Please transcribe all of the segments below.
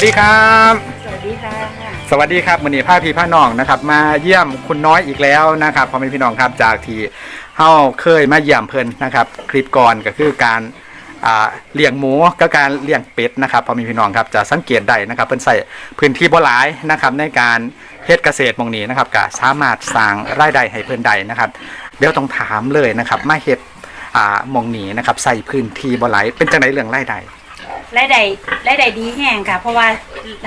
วัสดีครับ สวัสดีค่ะ สวัสดีครับมือนี้พาพี่พาน้องนะครับ มาเยี่ยมคุณน้อยอีกแล้วนะครับพ่อแม่พี่น้องครับจากที่เฮาเคยมาเยี่ยมเพิ่นนะครับ คลิปก่อนก็คือการอ่าเลี้ยงหมูกับการเลี้ยงเป็ดนะครับพ่อแม่พี่น้องครับจะสังเกตได้นะครับ เพิ่นใส่พื้นที่บ่หลายนะครับ ในการเฮ็ดเกษตรหมองนี้นะครับก็สามารถสร้างรายได้ให้เพิ่นได้นะครับ เดี๋ยวต้องถามเลยนะครับ มาเฮ็ดอ่าหมองนี้นะครับใส่พื้นที่บ่หลายเป็นจังไดเรื่องรายได้ รายได้รายได้ดีแห้งค่ะ เพราะว่า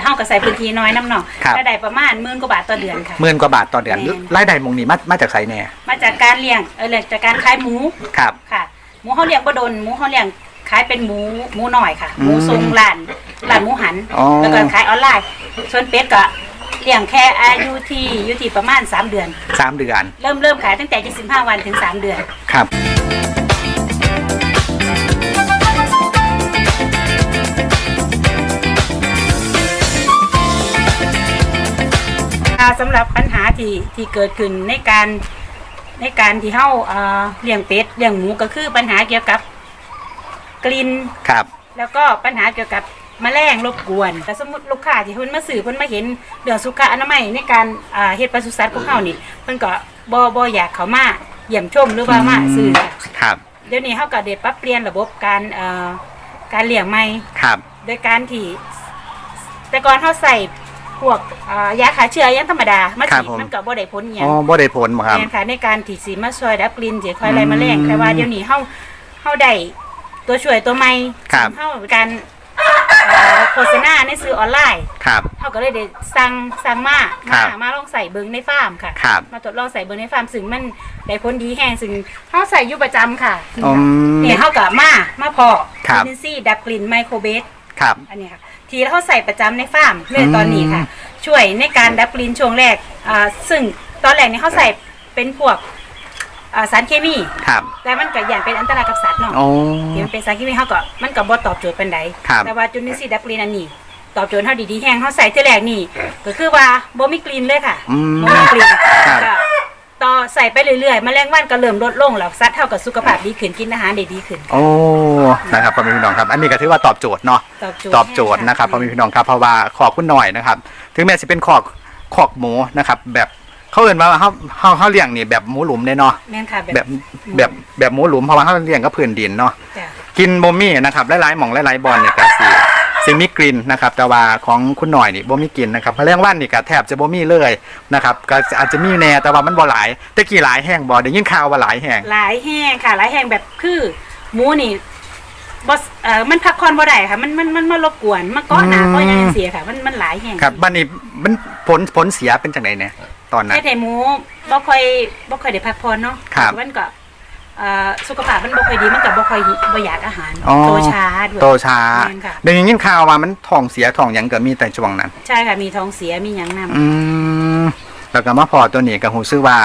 เฮาก็ใส่พื้นที่น้อยน้ำหนองครับ รายได้ประมาณหมื่นกว่าบาทต่อเดือนค่ะ หมื่นกว่าบาทต่อเดือนแม่น รายได้หมองนี้มามาจากไสแน่มาจากการเลี้ยงเออเลี้ยงจากการขายหมูครับ ค่ะ หมูเฮาเลี้ยงบ่โดนหมูเฮาเลี้ยงขายเป็นหมูหมูน้อยค่ะ หมูอืมทรงร้านร้านหมูหันอ๋อ แล้วก็ขายออนไลน์ส่วนเป็ดก็เลี้ยงแค่อายุที่อยู่ที่ประมาณ 3 เดือน สามเดือนเริ่มเริ่มขายตั้งแต่25วันถึง 3 เดือน ครับ อ่าสำหรับปัญหาที่ที่เกิดขึ้นในการในการที่เฮาเอ่อเลี้ยงเป็ดเลี้ยงหมูก็คือปัญหาเกี่ยวกับกลิ่น ครับ แล้วก็ปัญหาเกี่ยวกับแมลงรบกวน แต่สมมติลูกค้าที่เพิ่นมาซื้อเพิ่นมาเห็นเรื่องสุขอนามัยในการอ่าเฮ็ดปศุสัตว์ของเฮานี่เพิ่นก็บ่บ่อยากเข้ามาเยี่ยมชมหรือว่ามาซื้อค่ะครับ เดี๋ยวนี้เฮาก็ได้ปรับเปลี่ยนระบบการเอ่อการเลี้ยงใหม่ ครับ โดยการที่แต่ก่อนเขาใส่ พวกเอ่อยาฆ่าเชื้ออยังธรรมดามาครับฉีดผม มันก็บ่ได้ผลอหย่าอ๋ง อบ่ได้ผลบ่ครับ แม่นค่ะในการที่สีมาช่วยดับกลิ่นเสียคอยไรอืมแมลงใครว่าเดี๋ยวนี้เฮาเฮาได้ตัวช่วยตัวใหม่ครับ เฮาการเอ่อโฆษณาในสื่อออนไลน์ครับ เฮาก็เลยได้สั่งสั่งมาครัมาบ มาลองใส่เบิ่งในฟาร์มค่ะ ครับมาทดลองใส่เบิ่งในฟาร์มซึ่งมันได้ผลดีแฮงซึ่งเฮาใส่อยู่ประจำค่ะอืมนี่เฮาก็มามาพอครับอินซี่ดับกลิ่นไมโครเบสครับ อันนี้ค่ะ ทีเขาใส่ประจำในฟาร์มเลยตอนนี้ค่ะอืช่วยในการดับกลิ่นช่วงแรกอ่าซึ่งตอนแรกเนี่ยเขาใส่เป็นพวกอ่าสารเคมี ครับ แต่มันก็อย่างเป็นอันตรายกับสัตว์เนาะโอ้ ที่มันเป็นสารเคมีเขาก็มันก็บ่ตอบโจทย์เป็นใดครับ แต่ว่าจุลินทรีย์ดับกลิ่นอันนี้ ตอบโจทย์เท่าดีๆแห้งเขาใส่ที่แรกนี่ก็คือว่าบ่มีกลิ่นเลยค่ะอืม บ่มีกลิ่นครับ ก็ ต่อใส่ไปเรื่อยๆแมลงวันก็เริ่มลดลงแล้วสัตว์เท่ากับสุขภาพดีขึ้นกินอาหารได้ดีขึ้น โอ้ นะครับพ่อแม่พี่น้องครับ อันนี้ก็ถือว่าตอบโจทย์เนาะ ตอบโจทย์ตอบโจทย์นะครับพ่อแม่พี่น้องครับ เพราะว่าขอบคุณหน่อยนะครับ ถึงแม้จะเป็นขอกขอกหมูนะครับ แบบเขาเอ่นว่าเขาเขาเขาเลี้ยงนี่แบบหมูหลุมเนี่ยเนาะ แม่นค่ะแบบแบบแบบหมูหลุมเพราะว่าเขาเลี้ยงก็พื้นดินเนาะ จ้ะกินบ่มีนะครับหลายๆหม่องหลายๆบอลเนี่ยก็สิ สิมีกลิ่นนะครับแต่ว่าของคุณหน่อยนี่บ่มีกลิ่นนะครับเพราะเรื่องว่านนี่ก็แทบจะบ่มีเลยนะครับก็อาจจะมีแน่แต่ว่ามันบ่หลายแต่กี่หลายแห้งบ่ได้ยินข่าวว่าหลายแห้งหลายแห้งค่ะหลายแห้งแบบคือหมูนี่บอสเอ่อมันพักผ่อนบ่ได้ค่ะ มันมันมันมารบกวนมาเกาะหนาอืมเก็ยังเสียค่ะ มันมันหลายแห้งครับบัดนี้มันผลผลเสียเป็นจังไดเนี่ยตอนนั้นเฮ็ดให้หมูบ่ค่อยบ่ค่อยได้พักผ่อนเนาะครับมันก็เอ่อสุขภาพมันบ่ค่อยดีมันก็บ่ค่อยบ่อยากอาหารอ๋อ โตช้าด้วยโตช้าแม่นค่ะเดี๋ยวยินข่าวว่ามันท้องเสียท้องหยังก็มีแต่ช่วงนั้น ใช่ค่ะมีท้องเสียมีหยังนำอืมแล้วก็มาพอตัวนี้ก็ฮู้สึกว่า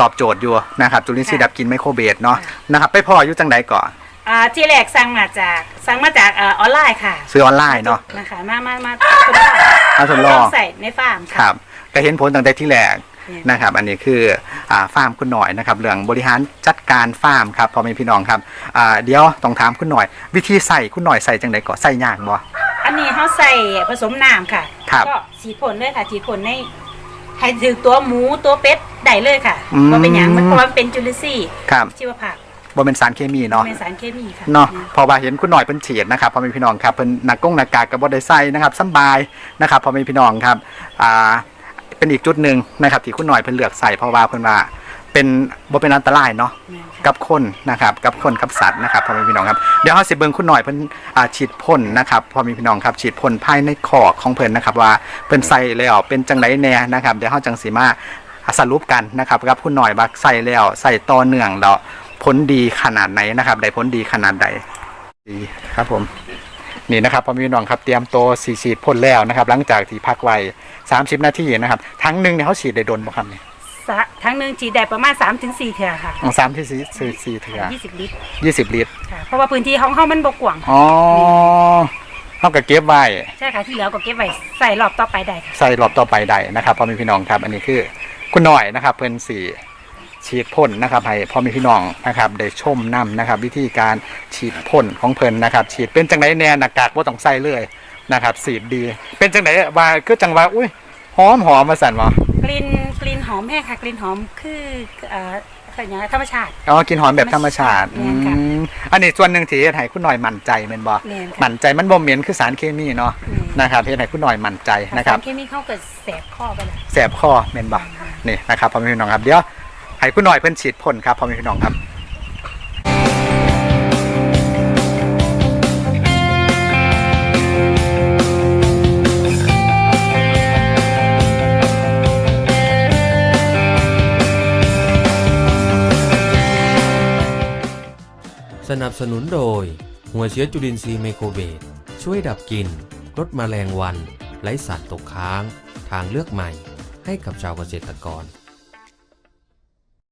ตอบโจทย์อยู่นะครับจุลินทรีย์ดับกลินไมโครเบสเนาะนะครับไปพออยู่จังใดก่อนอ่าที่แรกสั่งมาจากสั่งมาจากเอ่อออนไลน์ค่ะซื้อออนไลน์เนาะ นะคะมามามาทดลองมาทดลอง ใส่ในฟาร์มครับก็เห็นผลตั้งแต่ที่แรกเนี่ยนะครับ อันนี้คืออ่าฟาร์มคุณหน่อยนะครับเรื่องบริหารจัดการฟาร์มครับพ่อแม่พี่น้องครับอ่าเดี๋ยวต้องถามคุณหน่อย วิธีใส่คุณหน่อยใส่จังไดก่อนใส่ยากบ่อันนี้เขาใส่ผสมน้ำค่ะครับก็ฉีดผลเลยค่ะฉีดผลในให้ถือตัวหมูตัวเป็ดได้เลยค่ะอืมว่าเป็นอย่างมันเพราะว่ามันเป็นจุลินทรีย์ครับชีวภาพบ่เป็นสารเคมีเนาะเป็นสารเคมีค่ะเนาะเพอว่าเห็นคุณหน่อยเป็นฉีดนะครับพ่อแม่พี่น้องครับเป็นหนักก้งหนักกากกับบอดไซนะครับสำบายนะครับพ่อแม่พี่น้องครับอ่า เป็นอีกจุดหนึ่งนะครับที่คุณหน่อยเพิ่นเลือกใส่เพราะว่าเพิ่นว่าเป็นบ่เป็นอันตรายเนาะแม่นค่ะกับคนนะครับกับคนกับสัตว์นะครับพ่อแม่พี่น้องครับเดี๋ยวเฮาสิเบิ่งคุณหน่อยเพิ่นอ่าฉีดพ่นนะครับพ่อแม่พี่น้องครับฉีดพ่นภายในคอกของเพิ่นนะครับว่าเพิ่นใส่แล้วเป็นจังไดแน่นะครับเดี๋ยวเฮาจังสิมาสรุปกันนะครับกับคุณหน่อยว่าใส่แล้วใส่ต่อเนื่องแล้วผลดีขนาดไหนนะครับได้ผลดีขนาดใดดีครับผม นี่นะครับพอมีน้องครับเตรียมตัวสีฉีดพ่นแล้วนะครับ หลังจากที่พักไว้30 นาทีนะครับทั้งหนึ่งเนี่ยเขาฉีดได้โดนบ่ครับเนี่ยสะทั้งหนึ่งฉีดได้ประมาณ3-4เถื่อค่ะสามที่สี่สี่สี่เถื่อ20ลิตรยี่สิบลิตรค่ะเพราะว่าพื้นที่ของเขามันบกว้างอ๋อเขาก็เก็บไว้ใช่ค่ะที่เหลือก็เก็บไว้ใส่รอบต่อไปได้ค่ะใส่รอบต่อไปได้นะครับพอมีพี่น้องครับ อันนี้คือคุณหน่อยนะครับเพิ่นสี ฉีดพ่นนะครับให้พ่อแมีพี่น้องนะครับได้ชมนํนะครับ วิธีการฉีดพ่นของเพิ่นนะครับ ฉีดเป็นจังไรแน่หน้ากากว่าต้องใส่เลยนะครับสีดดี เป็นจังไดว่าคือจังว่าอุ้ยหอมหอมมาสั่นบ่กลิ่นกลิ่นหอมแห้งค่ะ กลิ่นหอมคือเอ่ออะไรอย่างเงี้ยธรรมชาติอ๋อกินหอมแบบธรรมชาติแม่นค่ะอืมอันนี้ส่วนหนึ่งที่เฮ็ดให้คุณหน่อยมั่นใจแม่นบ่แม่นค่ะมั่นใจมันบ่เหม็นคือสารเคมีเนาะแม่นนะครับเฮ็ดให้คุณหน่อยมั่นใจนะนะคครัรับบเคมีเข้าเกิดแสบข้อไปแล้วแสบคอแม่นบ่นี่นะครับพ่อแม่พี่น้องครับเดี๋ยว ให้คุณหน่อยเพิ่นฉีดพ่นครับพ่อแม่พี่น้องครับสนับสนุนโดย หัวเชื้อจุลินทรีย์ไมโครเบสช่วยดับกลิ่นลดแมลงวันไล่สัตว์ตกค้าง ทางเลือกใหม่ ให้กับชาวเกษตรกร